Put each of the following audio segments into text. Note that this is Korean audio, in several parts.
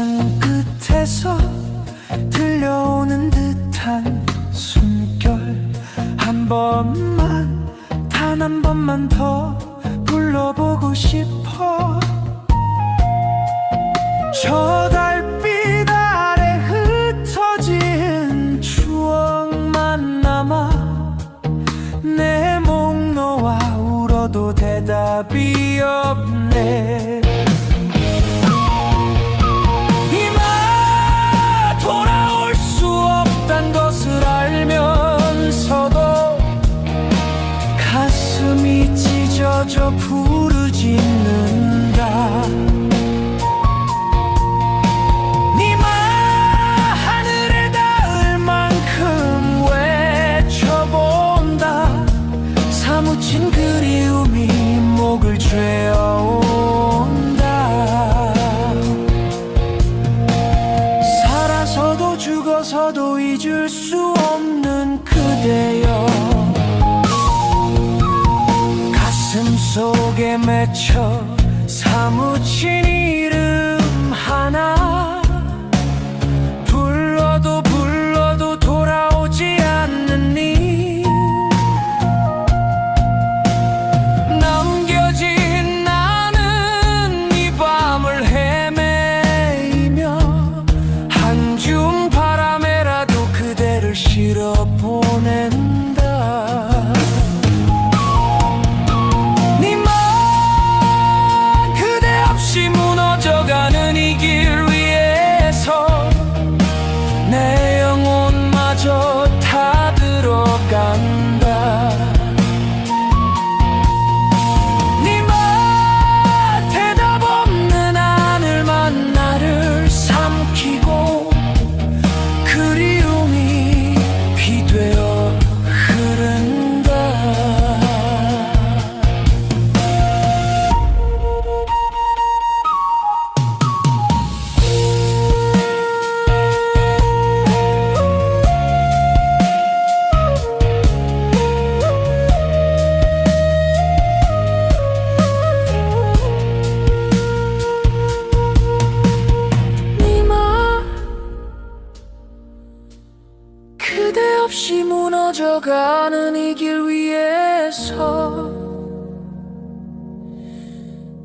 땅 끝에서 들려오는 듯한 숨결. 한 번만 단 한 번만 더 불러보고 싶어. 저 달빛 아래 흩어진 추억만 남아 내 목 놓아 울어도 대답이 없네. 죄어온다. 살아서도 죽어서도 잊을 수 없는 그대여. 가슴 속에 맺혀 사무친 이 영혼 그대 없이 무너져가는 이 길 위에서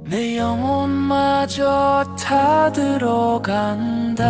내 영혼마저 다 들어간다